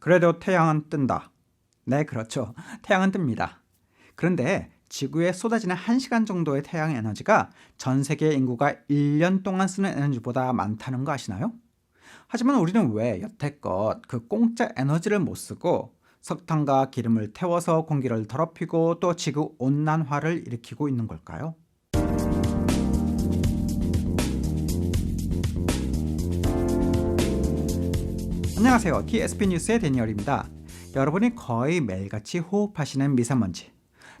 그래도 태양은 뜬다. 네, 그렇죠. 태양은 뜹니다. 그런데 지구에 쏟아지는 1시간 정도의 태양 에너지가 전 세계 인구가 1년 동안 쓰는 에너지보다 많다는 거 아시나요? 하지만 우리는 왜 여태껏 그 공짜 에너지를 못 쓰고 석탄과 기름을 태워서 공기를 더럽히고 또 지구 온난화를 일으키고 있는 걸까요? 안녕하세요. TSP 뉴스의 데니얼입니다. 여러분이 거의 매일같이 호흡하시는 미세먼지.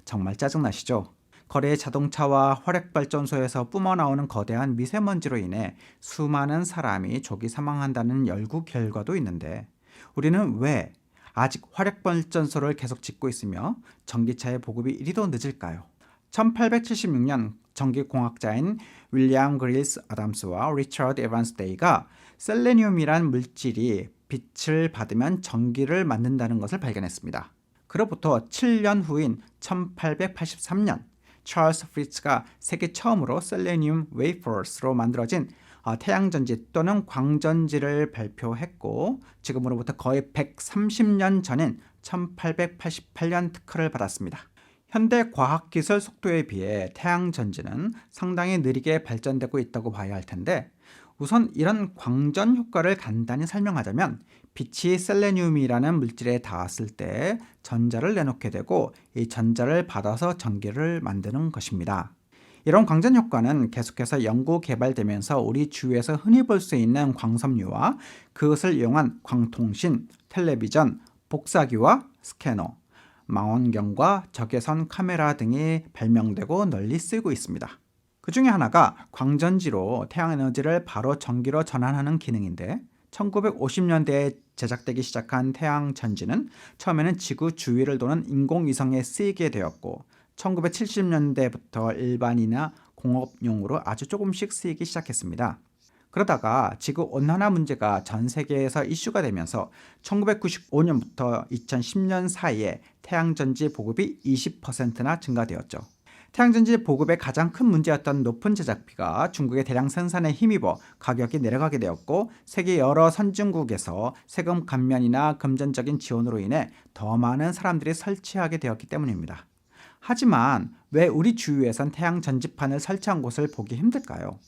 정말 짜증나시죠? 거리의 자동차와 화력발전소에서 뿜어나오는 거대한 미세먼지로 인해 수많은 사람이 조기 사망한다는 연구 결과도 있는데 우리는 왜 아직 화력발전소를 계속 짓고 있으며 전기차의 보급이 이리도 늦을까요? 1876년 전기공학자인 윌리엄 그릴스 아담스와 리처드 에반스 데이가 셀레늄이란 물질이 빛을 받으면 전기를 만든다는 것을 발견했습니다. 그로부터 7년 후인 1883년 찰스 프리츠가 세계 처음으로 셀레늄 웨이퍼스로 만들어진 어, 태양전지 또는 광전지를 발표했고 지금으로부터 거의 130년 전인 1888년 특허를 받았습니다. 현대 과학기술 속도에 비해 태양전지는 상당히 느리게 발전되고 있다고 봐야 할 텐데 우선 이런 광전 효과를 간단히 설명하자면 빛이 셀레늄이라는 물질에 닿았을 때 전자를 내놓게 되고 이 전자를 받아서 전기를 만드는 것입니다. 이런 광전 효과는 계속해서 연구 개발되면서 우리 주위에서 흔히 볼 수 있는 광섬유와 그것을 이용한 광통신, 텔레비전, 복사기와 스캐너, 망원경과 적외선 카메라 등이 발명되고 널리 쓰이고 있습니다. 그 중에 하나가 광전지로 태양 에너지를 바로 전기로 전환하는 기능인데 1950년대에 제작되기 시작한 태양 전지는 처음에는 지구 주위를 도는 인공위성에 쓰이게 되었고 1970년대부터 일반이나 공업용으로 아주 조금씩 쓰이기 시작했습니다. 그러다가 지구 온난화 문제가 전 세계에서 이슈가 되면서 1995년부터 2010년 사이에 태양전지 보급이 20%나 증가되었죠. 태양전지 보급의 가장 큰 문제였던 높은 제작비가 중국의 대량 생산에 힘입어 가격이 내려가게 되었고 세계 여러 선진국에서 세금 감면이나 금전적인 지원으로 인해 더 많은 사람들이 설치하게 되었기 때문입니다. 하지만 왜 우리 주위에선 태양 전지판을 설치한 곳을 보기 힘들까요?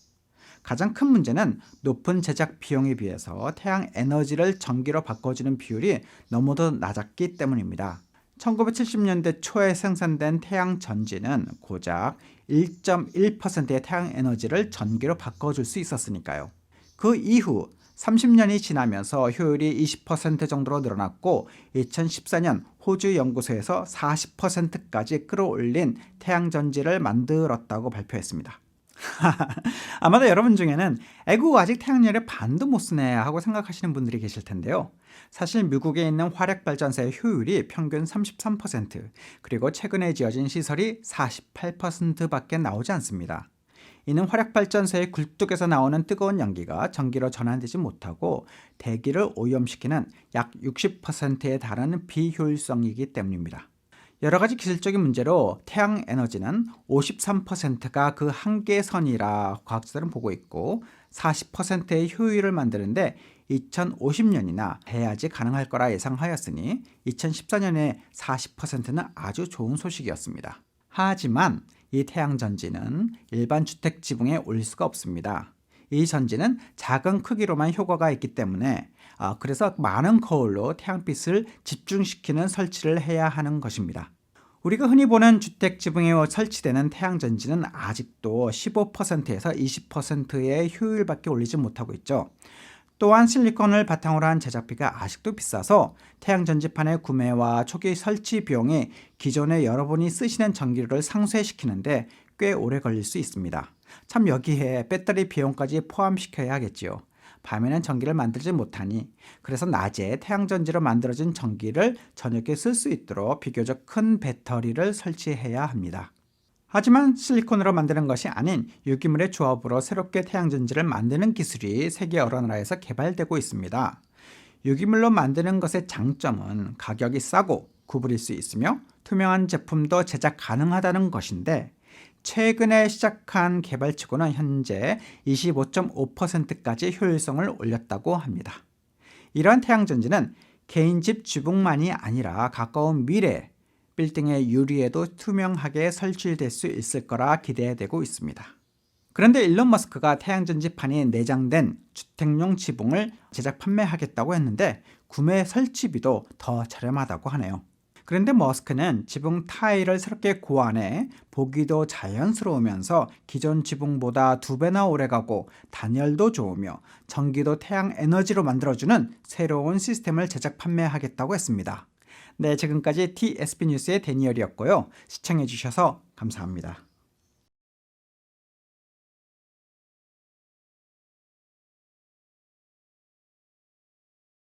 가장 큰 문제는 높은 제작 비용에 비해서 태양 에너지를 전기로 바꿔주는 비율이 너무도 낮았기 때문입니다. 1970년대 초에 생산된 태양 전지는 고작 1.1%의 태양 에너지를 전기로 바꿔줄 수 있었으니까요. 그 이후 30년이 지나면서 효율이 20% 정도로 늘어났고 2014년 호주 연구소에서 40%까지 끌어올린 태양 전지를 만들었다고 발표했습니다. 아마도 여러분 중에는 에구 아직 태양열에 반도 못 쓰네 하고 생각하시는 분들이 계실 텐데요. 사실 미국에 있는 화력 발전소의 효율이 평균 33% 그리고 최근에 지어진 시설이 48%밖에 나오지 않습니다. 이는 화력 발전소의 굴뚝에서 나오는 뜨거운 연기가 전기로 전환되지 못하고 대기를 오염시키는 약 60%에 달하는 비효율성이기 때문입니다. 여러 가지 기술적인 문제로 태양 에너지는 53%가 그 한계선이라 과학자들은 보고 있고 40%의 효율을 만드는데 2050년이나 해야지 가능할 거라 예상하였으니 2014년에 40%는 아주 좋은 소식이었습니다. 하지만 이 태양 전지는 일반 주택 지붕에 올릴 수가 없습니다. 이 전지는 작은 크기로만 효과가 있기 때문에 아, 그래서 많은 거울로 태양빛을 집중시키는 설치를 해야 하는 것입니다. 우리가 흔히 보는 주택 지붕에 설치되는 태양전지는 아직도 15%에서 20%의 효율밖에 올리지 못하고 있죠. 또한 실리콘을 바탕으로 한 제작비가 아직도 비싸서 태양전지판의 구매와 초기 설치 비용이 기존에 여러분이 쓰시는 전기를 상쇄시키는데 꽤 오래 걸릴 수 있습니다. 참 여기에 배터리 비용까지 포함시켜야 하겠지요. 밤에는 전기를 만들지 못하니 그래서 낮에 태양전지로 만들어진 전기를 저녁에 쓸 수 있도록 비교적 큰 배터리를 설치해야 합니다. 하지만 실리콘으로 만드는 것이 아닌 유기물의 조합으로 새롭게 태양전지를 만드는 기술이 세계 여러 나라에서 개발되고 있습니다. 유기물로 만드는 것의 장점은 가격이 싸고 구부릴 수 있으며 투명한 제품도 제작 가능하다는 것인데 최근에 시작한 개발치고는 현재 25.5%까지 효율성을 올렸다고 합니다. 이러한 태양전지는 개인 집 지붕만이 아니라 가까운 미래 빌딩의 유리에도 투명하게 설치될 수 있을 거라 기대되고 있습니다. 그런데 일론 머스크가 태양전지판이 내장된 주택용 지붕을 제작 판매하겠다고 했는데 구매 설치비도 더 저렴하다고 하네요. 그런데 머스크는 지붕 타일을 새롭게 고안해 보기도 자연스러우면서 기존 지붕보다 두 배나 오래가고 단열도 좋으며 전기도 태양 에너지로 만들어주는 새로운 시스템을 제작 판매하겠다고 했습니다. 네, 지금까지 TSP 뉴스의 데니얼이었고요. 시청해주셔서 감사합니다.